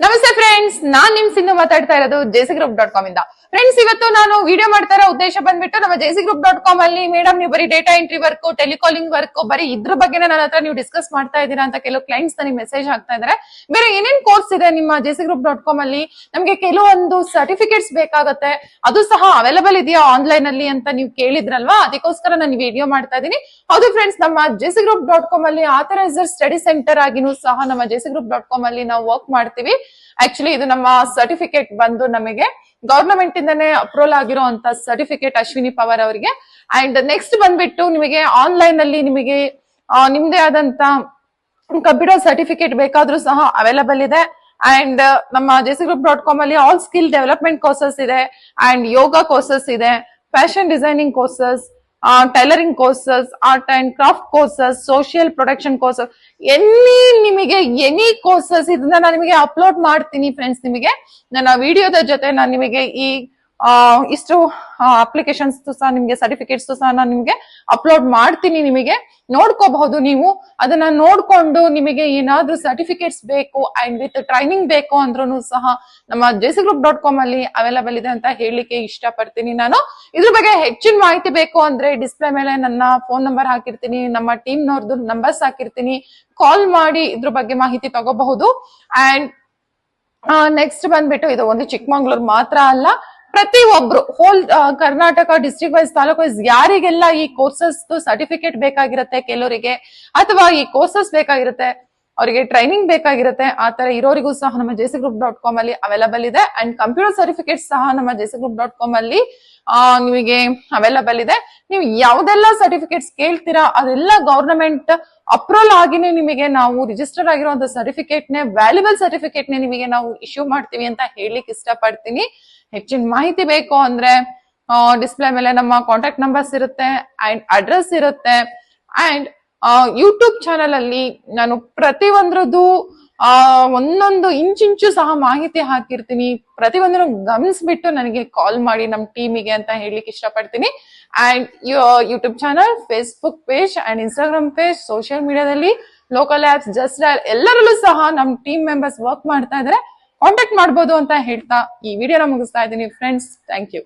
ನಮಸ್ತೆ ಫ್ರೆಂಡ್ಸ್ ನಾನ್ ನಿಮ್ ಸಿಂಧು ಮಾತಾಡ್ತಾ ಇರೋದು ಜೆಸಿ ಗ್ರೂಪ್ ಡಾಟ್ ಕಾಮ್ ಇಂದ. ಫ್ರೆಂಡ್ಸ್ ಇವತ್ತು ನಾನು ವಿಡಿಯೋ ಮಾಡ್ತಾ ಇರೋ ಉದ್ದೇಶ ಬಂದ್ಬಿಟ್ಟು ನಮ್ಮ ಜೆಸಿ ಗ್ರೂಪ್ ಡಾಟ್ ಕಾಮ್ ಅಲ್ಲಿ ಮೇಡಮ್ ನೀವು ಬರೀ data entry work telecalling work ಬರೀ ಇದ್ರ ಬಗ್ಗೆನೇ ನನ್ನ ಹತ್ರ ನೀವು ಡಿಸ್ಕಸ್ ಮಾಡ್ತಾ ಇದ್ದೀರಾ ಅಂತ ಕೆಲವು ಕ್ಲೈಂಟ್ಸ್ ನನಗೆ ಮೆಸೇಜ್ ಹಾಕ್ತಾ ಇದಾರೆ. ಬೇರೆ ಏನೇನ್ ಕೋರ್ಸ್ ಇದೆ ನಿಮ್ಮ ಜೆಸಿ ಗ್ರೂಪ್ ಡಾಟ್ ಕಾಮ್ ಅಲ್ಲಿ? ನಮಗೆ ಕೆಲವೊಂದು ಸರ್ಟಿಫಿಕೇಟ್ಸ್ ಬೇಕಾಗುತ್ತೆ. ಅದು ಸಹ ಅವೈಲಬಲ್ ಇದೆಯಾ ಆನ್ಲೈನ್ ಅಲ್ಲಿ ಅಂತ ನೀವು ಕೇಳಿದ್ರಲ್ವಾ? ಅದಕ್ಕೋಸ್ಕರ ನಾನು ವಿಡಿಯೋ ಮಾಡ್ತಾ ಇದ್ದೀನಿ. ಹೌದು ಫ್ರೆಂಡ್ಸ್ ನಮ್ಮ ಜೆಸಿ ಗ್ರೂಪ್ ಡಾಟ್ ಕಾಮ್ ಅಲ್ಲಿ ಆಥರೈಸರ್ ಸ್ಟಡಿ ಸೆಂಟರ್ ಆಗಿನೂ ಸಹ ನಮ್ಮ ಜೆಸಿ ಗ್ರೂಪ್ ಡಾಟ್ ಕಾಮ್ ಅಲ್ಲಿ ನಾವು ವರ್ಕ್ ಮಾಡ್ತೀವಿ. ಆಕ್ಚುಲಿ ಇದು ನಮ್ಮ ಸರ್ಟಿಫಿಕೇಟ್ ಬಂದು ನಮಗೆ ಗವರ್ನಮೆಂಟ್ ಇಂದಾನೆ ಅಪ್ರೂವಲ್ ಆಗಿರೋ ಅಂತ ಸರ್ಟಿಫಿಕೇಟ್ ಅಶ್ವಿನಿ ಪವರ್ ಅವರಿಗೆ. ಅಂಡ್ ನೆಕ್ಸ್ಟ್ ಬಂದ್ಬಿಟ್ಟು ನಿಮಗೆ ಆನ್ಲೈನ್ ಅಲ್ಲಿ ನಿಮಗೆ ನಿಮ್ದೇ ಆದಂತ ಕಂಪ್ಯೂಟರ್ ಸರ್ಟಿಫಿಕೇಟ್ ಬೇಕಾದ್ರೂ ಸಹ ಅವೈಲಬಲ್ ಇದೆ. ಅಂಡ್ ನಮ್ಮ ಜೆಸಿ ಗ್ರೂಪ್ ಡಾಟ್ ಕಾಮ್ ಅಲ್ಲಿ ಆಲ್ ಸ್ಕಿಲ್ ಡೆವಲಪ್ಮೆಂಟ್ ಕೋರ್ಸಸ್ ಇದೆ. ಅಂಡ್ ಯೋಗ ಕೋರ್ಸಸ್ ಇದೆ. Fashion designing courses tailoring courses art and craft courses social production courses any ನಿಮಗೆ ಎನಿ ಕೋರ್ಸಸ್ ಇದನ್ನ ನಾನು ನಿಮಗೆ ಅಪ್ಲೋಡ್ ಮಾಡ್ತೀನಿ ಫ್ರೆಂಡ್ಸ್ ನಿಮಗೆ. ನನ್ನ ವಿಡಿಯೋದ ಜೊತೆ ನಾನು ನಿಮಗೆ ಈ ಇಷ್ಟು ಅಪ್ಲಿಕೇಶನ್ಸ್ ಸಹ ನಿಮ್ಗೆ ಸರ್ಟಿಫಿಕೇಟ್ಸ್ ಸಹ ನಾನು ನಿಮ್ಗೆ ಅಪ್ಲೋಡ್ ಮಾಡ್ತೀನಿ ನಿಮಗೆ. ನೋಡ್ಕೋಬಹುದು ನೀವು. ಅದನ್ನ ನೋಡ್ಕೊಂಡು ನಿಮಗೆ ಏನಾದ್ರೂ ಸರ್ಟಿಫಿಕೇಟ್ಸ್ ಬೇಕು ಅಂಡ್ ವಿತ್ ಟ್ರೈನಿಂಗ್ ಬೇಕು ಅಂದ್ರೂ ಸಹ ನಮ್ಮ ಜೆಸಿ ಗ್ರೂಪ್ ಡಾಟ್ ಕಾಮ್ ಅಲ್ಲಿ ಅವೈಲಬಲ್ ಇದೆ ಅಂತ ಹೇಳಲಿಕ್ಕೆ ಇಷ್ಟಪಡ್ತೀನಿ ನಾನು. ಇದ್ರ ಬಗ್ಗೆ ಹೆಚ್ಚಿನ ಮಾಹಿತಿ ಬೇಕು ಅಂದ್ರೆ ಡಿಸ್ಪ್ಲೇ ಮೇಲೆ ನನ್ನ ಫೋನ್ ನಂಬರ್ ಹಾಕಿರ್ತೀನಿ, ನಮ್ಮ ಟೀಮ್ ನವ್ರದ್ದು ನಂಬರ್ಸ್ ಹಾಕಿರ್ತೀನಿ. ಕಾಲ್ ಮಾಡಿ ಇದ್ರ ಬಗ್ಗೆ ಮಾಹಿತಿ ತಗೋಬಹುದು. ಅಂಡ್ ನೆಕ್ಸ್ಟ್ ಬಂದ್ಬಿಟ್ಟು ಇದು ಒಂದು ಚಿಕ್ಕಮಂಗ್ಳೂರ್ ಮಾತ್ರ ಅಲ್ಲ. ಪ್ರತಿ ಒಬ್ರು whole Karnataka district wise taluk wise ಯಾರಿಗೆಲ್ಲ ಈ ಕೋರ್ಸಸ್ ಸರ್ಟಿಫಿಕೇಟ್ ಬೇಕಾಗಿರುತ್ತೆ, ಕೆಲವರಿಗೆ, ಅಥವಾ ಈ ಕೋರ್ಸಸ್ ಬೇಕಾಗಿರುತ್ತೆ ಅವರಿಗೆ ಟ್ರೈನಿಂಗ್ ಬೇಕಾಗಿರುತ್ತೆ, ಆ ತರ ಇರೋರಿಗೂ ಸಹ ನಮ್ಮ ಜೆಸಿ ಗ್ರೂಪ್ ಡಾಟ್ ಕಾಮ್ ಅಲ್ಲಿ ಅವೈಲಬಲ್ ಇದೆ. ಅಂಡ್ ಕಂಪ್ಯೂಟರ್ ಸರ್ಟಿಫಿಕೇಟ್ ಸಹ ನಮ್ಮ ಜೆಸಿ ಗ್ರೂಪ್ ಡಾಟ್ ಕಾಮ್ ಅಲ್ಲಿ ನಿಮಗೆ ಅವೈಲಬಲ್ ಇದೆ. ನೀವು ಯಾವ್ದೆಲ್ಲ ಸರ್ಟಿಫಿಕೇಟ್ಸ್ ಕೇಳ್ತೀರಾ, ಅದೆಲ್ಲ ಗವರ್ನಮೆಂಟ್ ಅಪ್ರೂವಲ್ ಆಗಿನೇ ನಿಮಗೆ ನಾವು ರಿಜಿಸ್ಟರ್ ಆಗಿರುವಂತ ಸರ್ಟಿಫಿಕೇಟ್ ನೇ ವ್ಯಾಲ್ಯೂಬಲ್ ಸರ್ಟಿಫಿಕೇಟ್ ನೇ ನಿಮಗೆ ನಾವು ಇಶ್ಯೂ ಮಾಡ್ತೀವಿ ಅಂತ ಹೇಳಲಿಕ್ಕೆ ಇಷ್ಟಪಡ್ತೀನಿ. ಹೆಚ್ಚಿನ ಮಾಹಿತಿ ಬೇಕು ಅಂದ್ರೆ ಡಿಸ್ಪ್ಲೇ ಮೇಲೆ ನಮ್ಮ ಕಾಂಟ್ಯಾಕ್ಟ್ ನಂಬರ್ಸ್ ಇರುತ್ತೆ ಅಂಡ್ ಅಡ್ರೆಸ್ ಇರುತ್ತೆ. ಅಂಡ್ ಯೂಟ್ಯೂಬ್ ಚಾನಲ್ ಅಲ್ಲಿ ನಾನು ಪ್ರತಿ ಒಂದ್ರದ್ದು ಆ, ಒಂದೊಂದು ಇಂಚಿಂಚು ಸಹ ಮಾಹಿತಿ ಹಾಕಿರ್ತೀನಿ. ಪ್ರತಿ ಒಂದನ್ನು ಗಮನಿಸ್ಬಿಟ್ಟು ನನಗೆ ಕಾಲ್ ಮಾಡಿ ನಮ್ಮ ಟೀಮಿಗೆ ಅಂತ ಹೇಳಲಿಕ್ಕೆ ಇಷ್ಟಪಡ್ತೀನಿ. And YouTube channel Facebook page and Instagram page social ಮೀಡಿಯಾದಲ್ಲಿ ಲೋಕಲ್ ಆಪ್ಸ್ ಜಸ್ಟ್ ಎಲ್ಲರಲ್ಲೂ ಸಹ ನಮ್ಮ ಟೀಮ್ ಮೆಂಬರ್ಸ್ ವರ್ಕ್ ಮಾಡ್ತಾ ಇದ್ದಾರೆ ಕಾಂಟ್ಯಾಕ್ಟ್ ಮಾಡ್ಬೋದು ಅಂತ ಹೇಳ್ತಾ ಈ ವಿಡಿಯೋನ ಮುಗಿಸ್ತಾ ಇದ್ದೀನಿ. Friends thank you